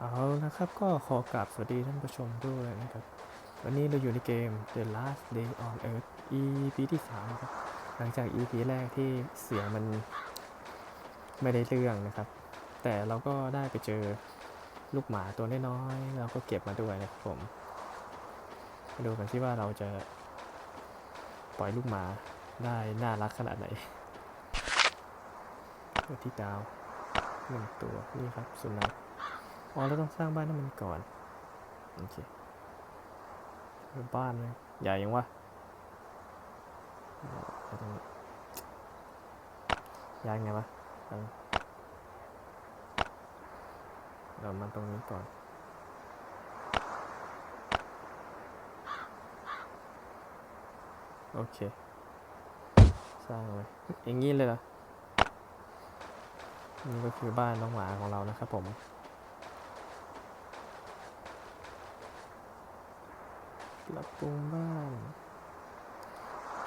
เอาละครับก็ขอกราบสวัสดีท่านผู้ชมด้วยนะครับ วันนี้เราอยู่ในเกม The Last Day on Earth EP ที่3ครับหลังจาก EP แรกที่เสียงมันไม่ได้เรื่องนะครับ แต่เราก็ได้ไปเจอลูกหมาตัวน้อยๆเราก็เก็บมาด้วยนะครับผมมาดูกันที่ว่าเราจะปล่อยลูกหมาได้น่ารักขนาดไหนเปิดที่ดาวหนึ่งตัวนี่ครับสุนัข อ๋อเราต้องสร้างบ้านให้มันก่อน โอเคเป็นบ้านเลยใหญ่ยังวะเอาตรงนี้ย้ายไงวะเอาเรามาตรงนี้ก่อนโอเค สร้างเลยอย่างนี้เลยเหรอนี่ก็คือบ้านน้องหมาของเรานะครับผม ปรับปรุงบ้าน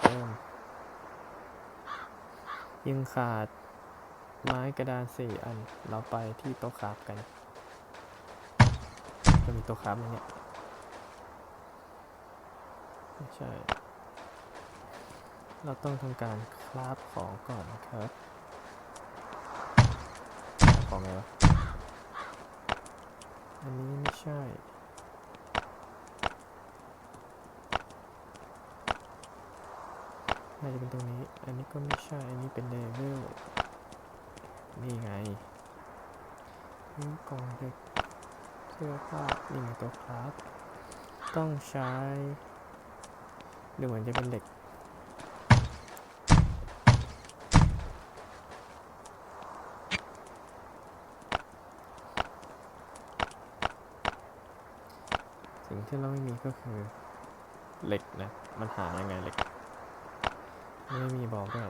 เติมยังขาดไม้กระดานสี่อัน เราไปที่โต๊ะคราฟกัน จะมีโต๊ะคราฟไหมเนี่ย ไม่ใช่ เราต้องทำการคราฟของก่อนนะครับ ของไงวะ อันนี้ไม่ใช่ น่าจะเป็นตรงนี้ อันนี้ก็ไม่ใช่ อันนี้เป็นเลเวล นี่ไงนี่กล่องเด็กเสื้อผ้านี่ไงตัวครับ ต้องใช้ดูเหมือนจะเป็นเหล็กสิ่งที่เราไม่มีก็คือเหล็กนะ มันหายังไงเหล็ก ไม่มีบอกด้วย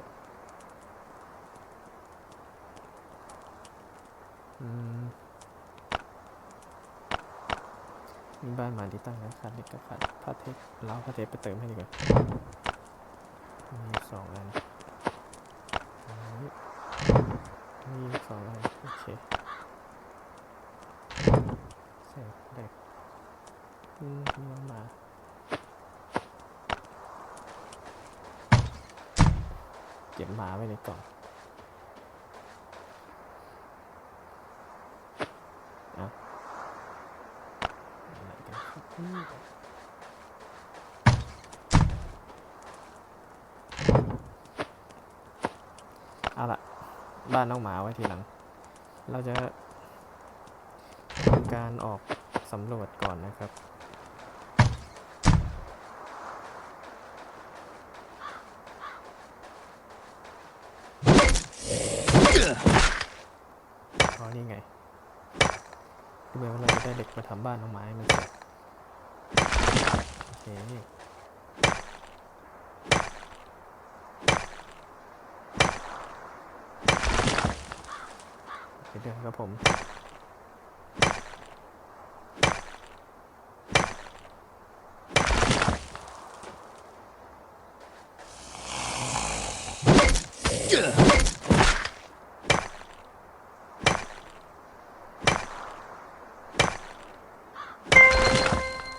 อืมมีบ้านหมาที่ตั้งนะขาดเหล็กกับขาดผ้าเทปเราเอาผ้าเทปไปเติมให้ดีกว่า มีสองอันมีสองอันโอเคใส่เหล็กอืมมีหมา ก็บหมาไว้ในกล่องเอาอะไรกันเอาละบ้านน้องหมาไว้ทีหลัง เราจะทำการออกสำรวจก่อนนะครับ อ๋อนี่ไงดูเหมือนว่าเราจะได้เหล็ก มาทำบ้านน้องไม้มันโอเคเดี๋ยวครับผม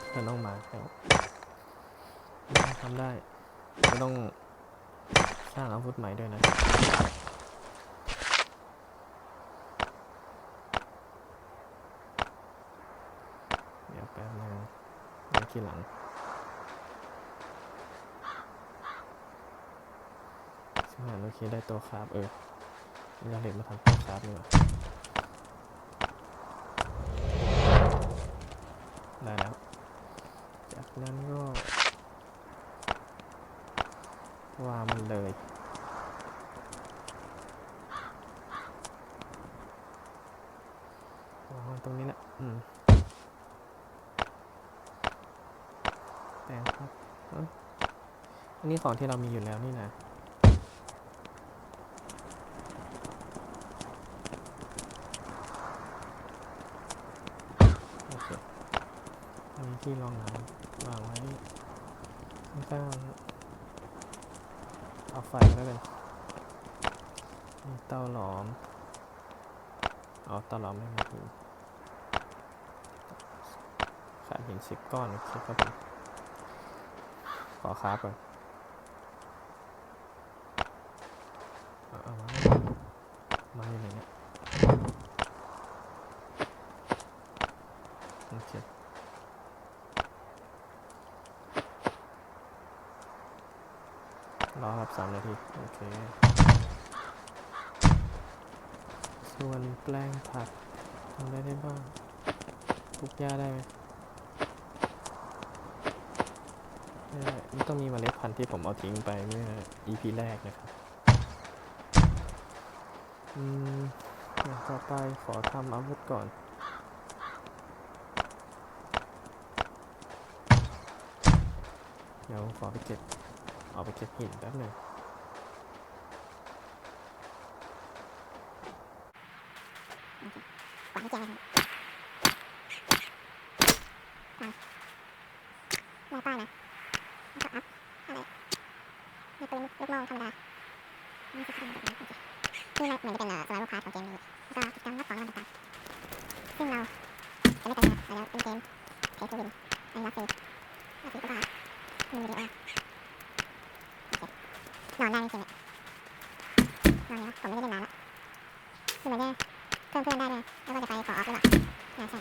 เพื่อนน้องหมาแล้วทำได้ไม่ต้องสร้างอาวุธใหม่ด้วยนะ เดี๋ยวแป๊บนึงไว้ที หลัง สมานโอเคได้ตัวคราฟเออเราเด็กมาทำตัวคราฟดีกว่าได้แล้ว จากนั้นก็วางมันเลย วางตรงนี้แหละอืม แปลงครับอันนี้ของที่เรามีอยู่แล้วนี่นะโอเคอันนี้ที่รองน้ำวางไว้ข้างๆเอาไฟแล้วกันมีเตาหลอมเอาเตาหลอมไม่มาถึงขาดหินสิบก้อนโอเคครับผม ขอคราฟก่อนเอาเอามามาอยู่ไหนเนี่ยโอเครอครับสามนาที โอเค ส่วนแปลงผักทำอะไรได้บ้างปลูกหญ้าได้ไหมไมันต้องมีเมล็ดพันธุ์ที่ผมเอาทิ้งไปเมื่อ EP แรกนะครับ อืมอย่างต่อไปขอทำอาวุธก่อน เดี๋ยวขอไปเก็บ เอาไปเก็บหินแป๊บหนึ่ง ขวานแจงหน้าป้ายนะแล้วก็อัพอะไรในปืนลูกโม่ธรรมดานี่คือทำแบบนี้โอเค นี่มันเหมือนจะเป็นเอ่อสไลด์พาร์ทของเกมนี้ก็กิจกรรมรับของรางวัลต่างๆซึ่งเราจะไม่แต่งนะแล้วเป็นเกมเพย์ทูวินอันลักซีลักซีก็ได้มีวิดีโอโอเคนอนได้จริงๆนอนนะผมไม่ได้เล่นนานละคือเหมือนเนี่ยเพิ่มเพื่อนได้เลยแล้วก็จะไปขอออฟด้วยล่ะน่าใช่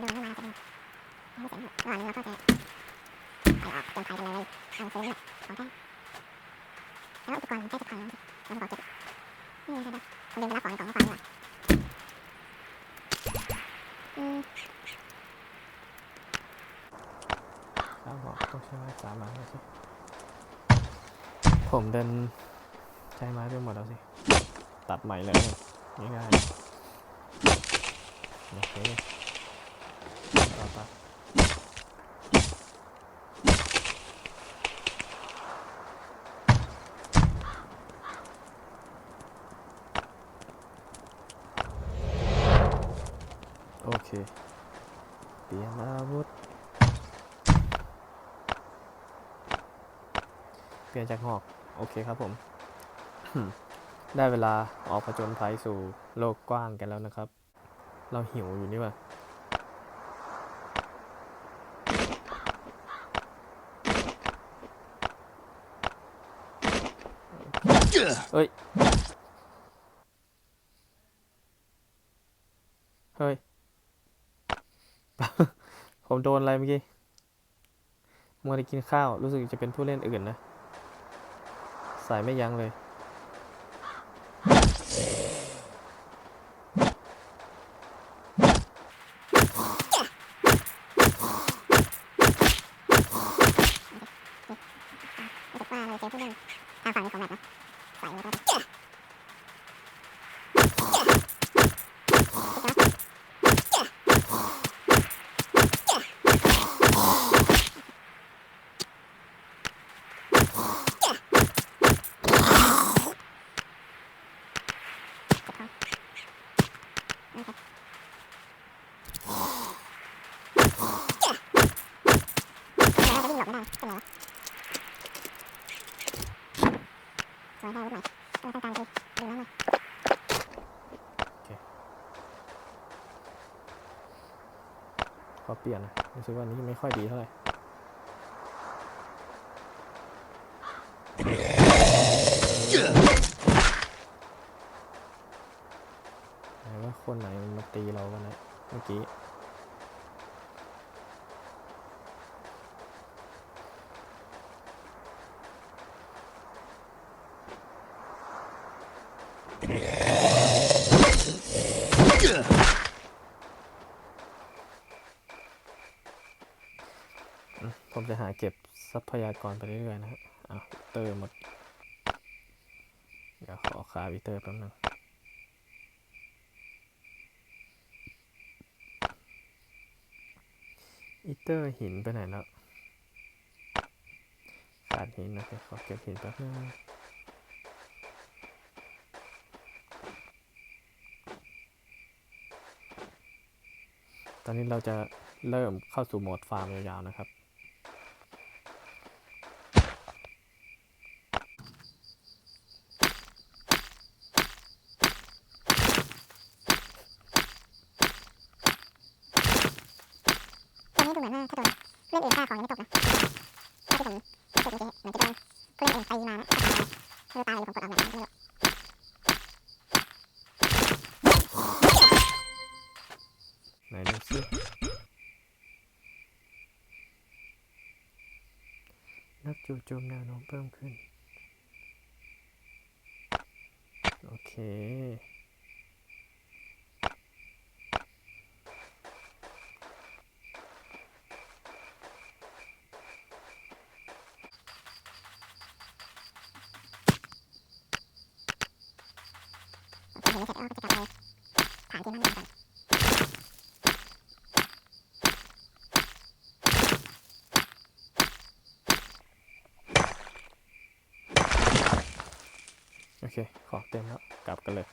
มาดูไม่มาจะเป็นไม่เสร็จก่อนเราก็จะไปออกเตรียมไฟกันเลยเอาซื้อเนี่ย ของแท้แล้วอุปกรณ์ใกล้จะพังแล้วเราก็เก็บนี่ใช่ไหมผมเดินไปรับของในกล่องไฟดีกว่าอืมครับผมต้องใช้ไม้สามไม้แล้วสิผมเดินใช้ไม้ไปหมดแล้วสิ ตัดใหม่เลยเนี่ยง่ายๆโอเคต่อไปโอเค เปลี่ยนอาวุธ เปลี่ ยจากหอก โอเคครับผม ได้เวลาออกผจญภัยสู่โลกกว้างกันแล้วนะครับ เราหิวอยู่นี่ว่ะเฮ้ย เฮ้ย ผมโดนอะไรเมื่อกี้มัวแต่กินข้าว รู้สึกจะเป็นผู้เล่นอื่นนะ ใส่ไม่ยั้งเลย รู้สึกว่าเราเจอผู้เล่นทางฝั่งนี้ของแบบนะใส่ไว้ก็ได้แล้วจะวิ่งหลบไม่ได้เป็นไงวะ สวยได้วุ้ใหม่ต้องต้องการคือดูน้ำหน่อย ขอเป ลี่ยนนะรู้สึกว่านี้ไม่ค่อยดีเท่าไหร่ไหนว่าคนไหนมันมาตีเรากันนะเมื่อกี้ อืมผมจะหาเก็บ ทรัพยากรไปเรื่อยๆนะฮะอะเตอร์หมด เดี๋ยวขอคาวิเตอร์แป๊บนึงอีเตอร์หินไปไหนแล้วขาดหินนะโอเคขอเก็บหินแป๊บนึงตอนนี้เราจะเริ่มเข้าสู่โหมดฟาร์มยาวๆนะครับ มือนว่าถ้าโดนเล่นอื่นฆ่าของยังไม่ตกนะถ้าที่ผมรู้สึกเมื่อกี้เหมือนจะโดนผู้เล่นอื่นตีมานะถ้าตายไม่รู้ตายเลยหรือผมกดออกแบบนั้นไม่รู้ ไห นดูสินักจู่โจมแนวโน้มเพิ่มขึ้น โอเค ผมเห็นไม่เสร็จแล้วก็จะกลับไปผ่านที่นั่นก่อน โอ เค ของเต็มแล้ว กลับกันเลย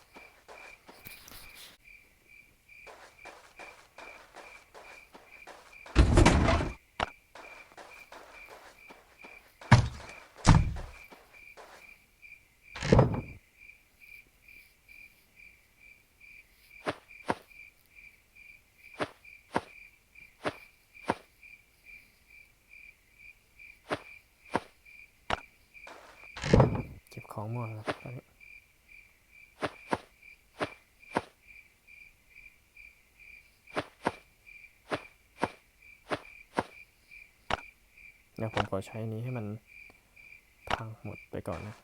เก็บของหมดแล้วตอนนี้ เดี๋ยวผมขอใช้นี้ให้มันพังหมดไปก่อนนะ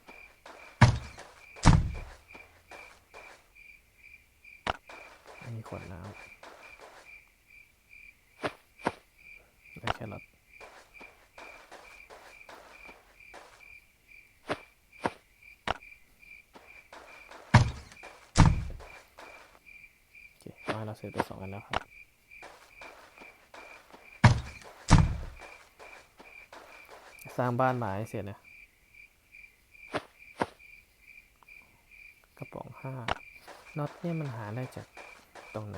อันนี้ขวดน้ำได้แครอทโอเคม้เราเสร็จไปสองอันแล้วครับ สร้างบ้านหมาให้เสร็จเนี่ยกระป๋องห้าน็อตเนี่ยมันหาได้จากตรงไหน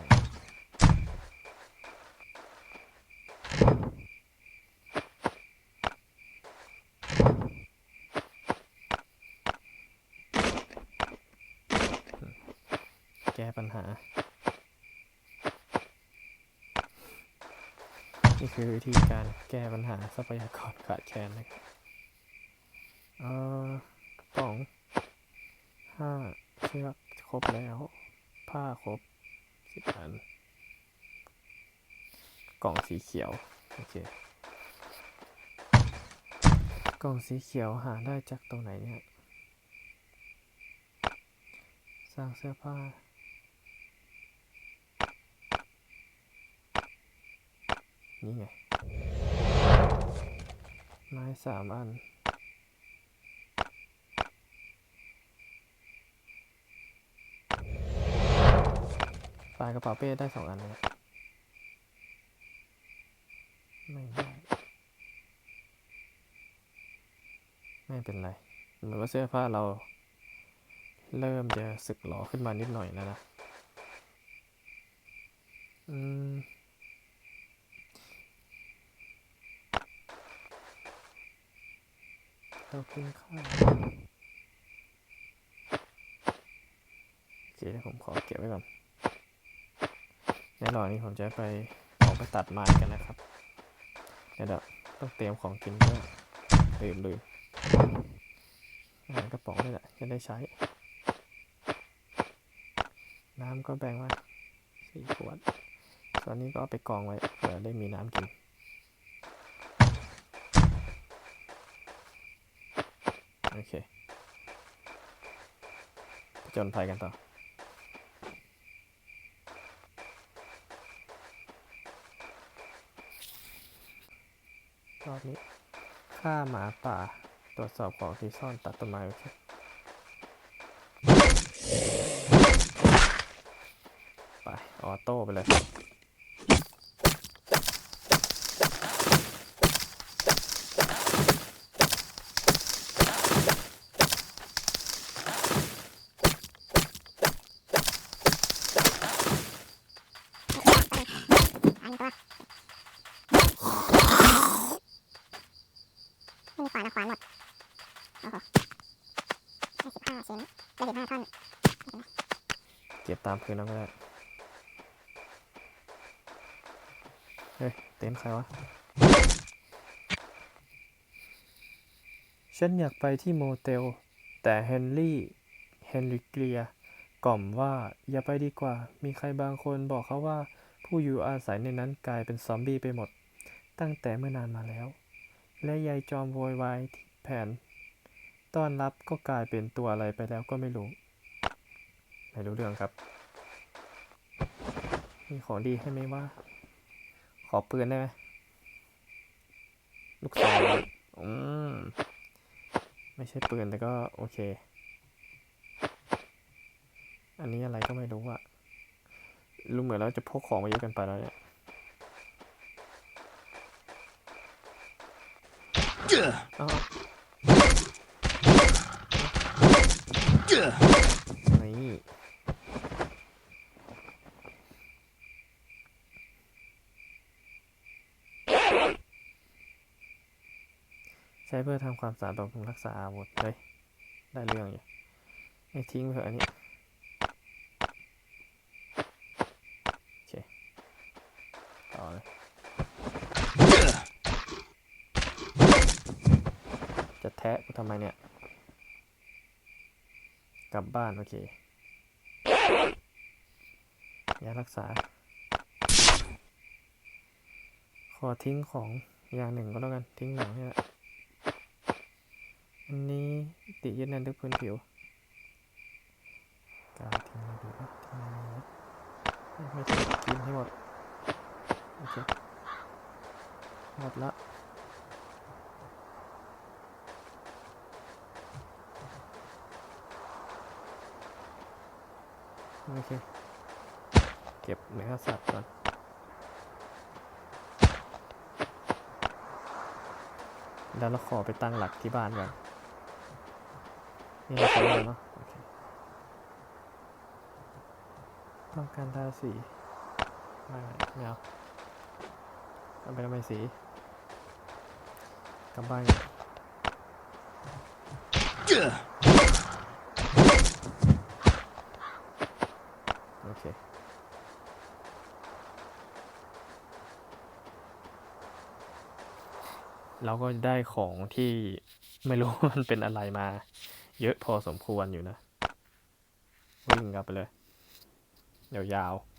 แก้ปัญหา นี่คือวิธีการแก้ปัญหาทรัพยากรขาดแคลนนะครับเอ่อกระป๋องห้าเชือกครบแล้ว ผ้าครบสิบอัน กล่องสีเขียว โอเค กล่องสีเขียวหาได้จากตรงไหนเนี่ย สร้างเสื้อผ้า นี่ไง ไม้สามอัน ปลายกระเป๋าเป้ได้สองอันเลยไม่ได้ ไม่เป็นไร เหมือนว่าเสื้อผ้าเรา เริ่มจะสึกหรอขึ้นมานิดหน่อยแล้วนะ อืม เรากินข้าวโอเคผมขอเก็บไว้ก่อนในระหว่างนี้ผมจะไปออกไปตัดไม้กันนะครับเดี๋ยวต้องเตรียมของกินด้วยลืมลืมอาหารกระป๋องนี่แหละจะได้ใช้ น้ำก็แบ่งไว้สี่ขวดส่วนนี้ก็เอาไปกองไว้เผื่อได้มีน้ำกิน โอ เคผจญภัยกันต่อ รอบนี้ฆ่าหมาป่า ตรวจสอบของที่ซ่อนตัดต้นไม้โอเคไป ออโต้ไปเลย อันนี้ตัวไม่มีขวานเอาขวานหมด โอ้โหได้สิบห้าชิ้นได้สิบห้าท่อน เก็บตามพื้นแล้วก็ได้ เฮ้ย เต็นใครวะ ฉันอยากไปที่โมเตล แต่เฮนรี่ เฮนริเกีย กล่อมว่าอย่าไปดีกว่า มีใครบางคนบอกเขาว่าผู้อยู่อาศัยในนั้นกลายเป็นซอมบี้ไปหมด ตั้งแต่เมื่อนานมาแล้ว และยายจอมโวยวายที่แผน ต้อนรับก็กลายเป็นตัวอะไรไปแล้วก็ไม่รู้ ไม่รู้เรื่องครับ มีของดีให้ไหมว่า ขอปืนได้ไหมลูกซองอืม ไม่ใช่ปืนแต่ก็โอเค อันนี้อะไรก็ไม่รู้อะรู้เหมือนเราจะพกของมาเยอะเกันไปแล้วเนี่ยอ้าวนี่ ช้เพื่อทำความสะอาดบำรุงรักษาอาวุธเฮ้ยได้เรื่องอยู่ให้ทิ้งไปเถอะอันนี้โอเคต่อเลยจะแทะกูทำไมเนี่ย กลับบ้าน โอเคยารักษา ขอทิ้งของอย่างหนึ่งก็แล้วกันทิ้งหนังนี่แหละ อันนี้ติยึดแน่นด้วยพื้นผิวการทิ้งม่ดีนะทิ้งไม่ดีนะไม่ทิ้งกินให้หมด โอเค หมดละโอเค เก็บเนื้อสัตว์ก่อนแล้วเราขอไปตั้งหลักที่บ้านก่อน นี่เราใช้แล้วเนาะต้องการทาสีไม่ไม่เอาเอาไปทำไมสีกลับบ้านโอเคเราก็ได้ของที่ไม่รู้มันเป็นอะไรมา เยอะพอสมควรอยู่นะ วิ่งกลับไปเลยยาวๆ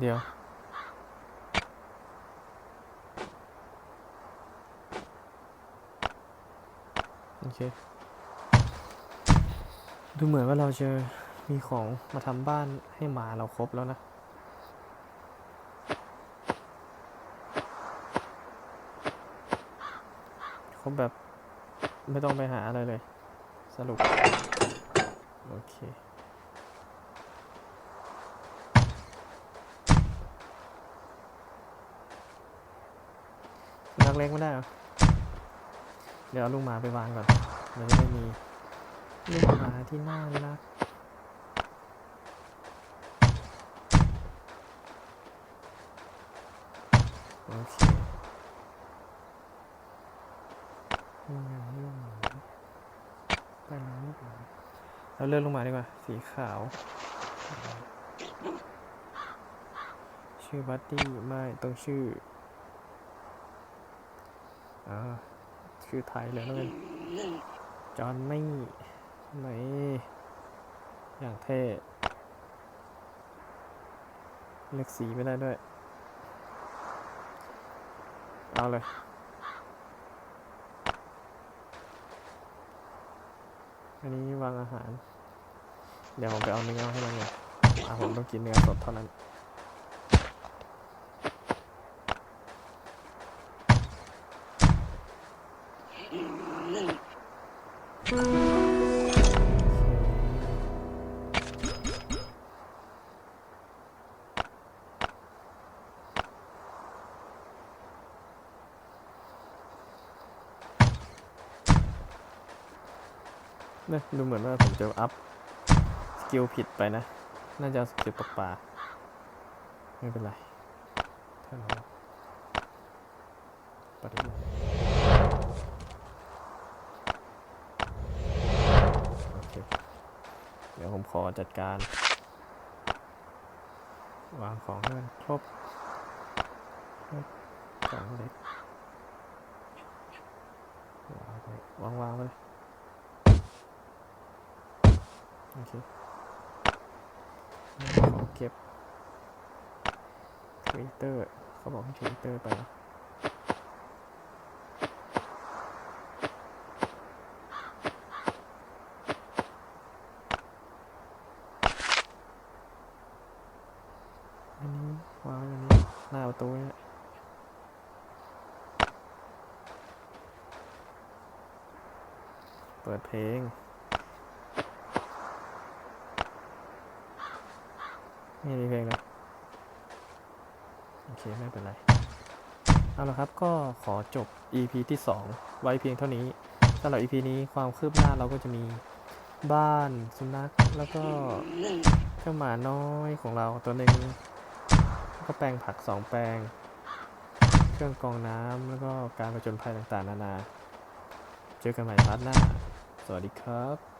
เดี๋ยว โอเค ดูเหมือนว่าเราจะมีของมาทำบ้านให้หมาเราครบแล้วนะ ครบแบบไม่ต้องไปหาอะไรเลย สรุป โอเค กเล็กไม่ได้เหรอ เดี๋ยวเอาลูกหมาไปวางก่อนเดี๋ยวจะได้มีลูกหมาที่น่ารักโอเคนี่ไงลูกหมาไปแล้วลูกหมาเราเลือกลูกหมาดีกว่า สีขาว ชื่อบัตตี้ไม่ต้องชื่อ ชื่อไทยเลยแล้วกันจอห์นนี่ไหนอย่างเท่เลือกสีไม่ได้ด้วย เอาเลยอันนี้วางอาหาร เดี๋ยวผมไปเอาเนื้อให้มันเลยอะผมต้องกินเนื้อสดเท่านั้น นี่ยดูเหมือนว่าผมจะอัพสกิลผิดไปนะ น่าจะสกิลตกปลาไม่เป็นไรถ้าเราปฏิบัติโอเคเดี๋ยวผมขอจัดการ วางของให้มันครบครบของเล็กวางไปวางวางไป โอเคขอเก็บทวิตเตอร์เขาบอกให้ทวิตเตอร์ไปนะอันนี้วางไว้อันนี้หน้าประตูเนี่ยเปิดเพลง ไม่มีเพลงเลยโอเค ไม่เป็นไร เอาละครับก็ขอจบ EP ที่ 2 ไว้เพียงเท่านี้สำหรับ EP นี้ความคืบหน้าเราก็จะมีบ้านสุนัขแล้วก็เจ้าหมาน้อยของเราตัวหนึ่งแล้วก็แปลงผัก 2 แปลง เครื่องกรองน้ำแล้วก็การประจนภัยต่างๆ นานา เจอกันใหม่พาร์ทหน้า สวัสดีครับ